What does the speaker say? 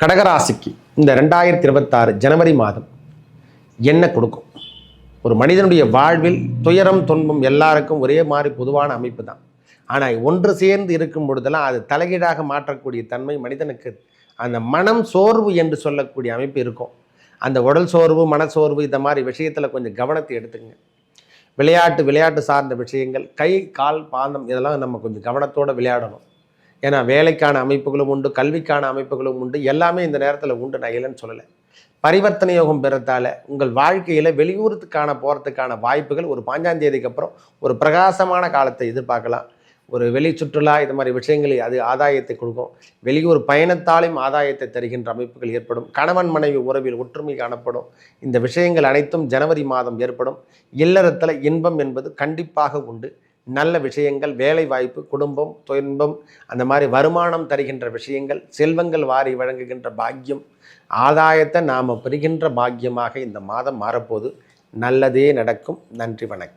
கடகராசிக்கு இந்த ரெண்டாயிரத்தி இருபத்தாறு ஜனவரி மாதம் என்ன கொடுக்கும்? ஒரு மனிதனுடைய வாழ்வில் துயரம் துன்பம் எல்லாருக்கும் ஒரே மாதிரி பொதுவான அமைப்பு தான். ஆனால் ஒன்று சேர்ந்து இருக்கும் பொழுதெல்லாம் அது தலைகீழாக மாற்றக்கூடிய தன்மை மனிதனுக்கு அந்த மனம் சோர்வு என்று சொல்லக்கூடிய அமைப்பு இருக்கும். அந்த உடல் சோர்வு மனசோர்வு இந்த மாதிரி விஷயத்தில் கொஞ்சம் கவனத்தை எடுத்துக்கங்க. விளையாட்டு விளையாட்டு சார்ந்த விஷயங்கள் கை கால் பாந்தம் இதெல்லாம் நம்ம கொஞ்சம் கவனத்தோடு விளையாடணும். ஏன்னா வேலைக்கான அமைப்புகளும் உண்டு கல்விக்கான அமைப்புகளும் உண்டு எல்லாமே இந்த நேரத்தில் உண்டு நான் இல்லைன்னு சொல்லலை. பரிவர்த்தனை யோகம் பெறத்தால் உங்கள் வாழ்க்கையில் வெளியூரத்துக்கான போகிறதுக்கான வாய்ப்புகள் ஒரு பாஞ்சாம் தேதிக்கு அப்புறம் ஒரு பிரகாசமான காலத்தை எதிர்பார்க்கலாம். ஒரு வெளி சுற்றுலா இது மாதிரி விஷயங்களை அது ஆதாயத்தை கொடுக்கும். வெளியூர் பயணத்தாலும் ஆதாயத்தை தருகின்ற அமைப்புகள் ஏற்படும். கணவன் மனைவி உறவில் ஒற்றுமை காணப்படும். இந்த விஷயங்கள் அனைத்தும் ஜனவரி மாதம் ஏற்படும். இல்லறத்தில் இன்பம் என்பது கண்டிப்பாக உண்டு. நல்ல விஷயங்கள் வேலை வாய்ப்பு குடும்பம் துன்பம் அந்த மாதிரி வருமானம் தருகின்ற விஷயங்கள் செல்வங்கள் வாரி வழங்குகின்ற பாக்கியம் ஆதாயத்தை நாம் பெறுகின்ற பாக்கியமாக இந்த மாதம் மாறப்போது நல்லதே நடக்கும். நன்றி வணக்கம்.